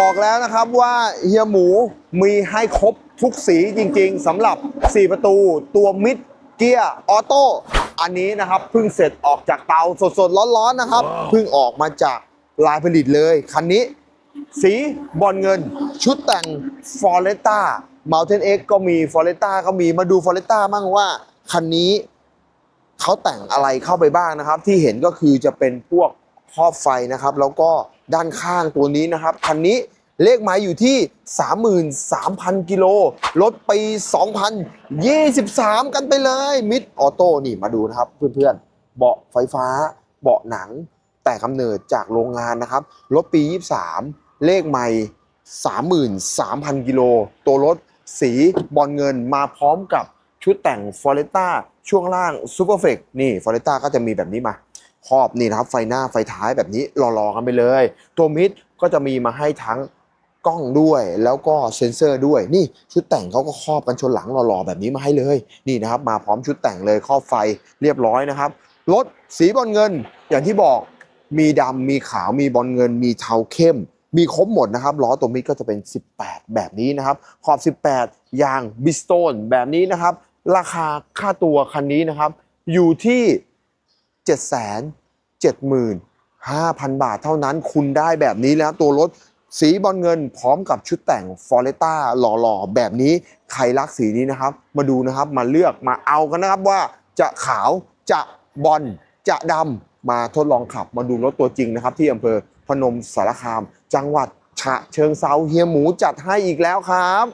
บอกแล้วนะครับว่าเฮียหมูมีให้ครบทุกสีจริงๆสำหรับ 4 ประตูตัวมิดเกียร์ออโต้อันนี้นะครับเพิ่งเสร็จออกจากเตาสดๆ ร้อนๆนะครับเพิ่งออกมาจากลายผลิตเลยคันนี้ สีบอลเงิน ชุดแต่งฟอร์เรต้า Mountain X ก็มีฟอร์เรต้าก็มีมาดูฟอร์เรต้ามั่งว่า คันนี้เขาแต่งอะไรเข้าไปบ้างนะครับ ที่เห็นก็คือจะเป็นพวก ครอบไฟนะครับ แล้วก็ด้านข้างตัวนี้นะครับคันนี้เลขหมายอยู่ที่ 33,000 กิโลรถปี 2023 กันไปเลย มิดออโต้นี่มาดูนะครับ เพื่อนๆ เบาะไฟฟ้า เบาะหนัง แต่กำเนิดจากโรงงานนะครับ รถปี 23 เลขใหม่ 33,000 กิโล ตัวรถสีบอลเงินมาพร้อมกับชุดแต่งฟอร์เรต้าช่วงล่างซูเปอร์เฟกนี่ฟอร์เรต้าก็จะมีแบบนี้มา ครอบนี่นะครับไฟหน้าไฟท้ายแบบนี้รอๆกันไปเลย ตัวมิดก็จะมีมาให้ทั้งกล้องด้วยแล้วก็เซ็นเซอร์ด้วยนี่ชุดแต่งเขาก็ครอบกันชนหลังหล่อๆแบบนี้มาให้เลย นี่นะครับ มาพร้อมชุดแต่งเลยครอบไฟเรียบร้อยนะครับรถสีบอลเงิน อย่างที่บอกมีดำมีขาวมีบอลเงิน มีเทาเข้ม มีครบหมดนะครับล้อตัวมิดก็จะเป็น 18 แบบนี้นะครับ ขอบ 18 ยางบิสโตนแบบนี้นะครับ ราคาค่าตัวคันนี้นะครับ อยู่ที่ 775,000 บาทเท่านั้นคุณได้แบบนี้แล้วตัวรถสีบอลเงินพร้อมกับชุดแต่งฟอร์เรต้าหล่อๆ แบบนี้ใครรักสีนี้นะครับ มาดูนะครับมาเลือกมาเอากันนะครับว่าจะขาวจะบอลจะดำมาทดลองขับมาดูรถตัวจริงนะครับ ที่อำเภอพนมสารคาม จังหวัดฉะเชิงเซาเฮียหมูจัดให้อีกแล้วครับ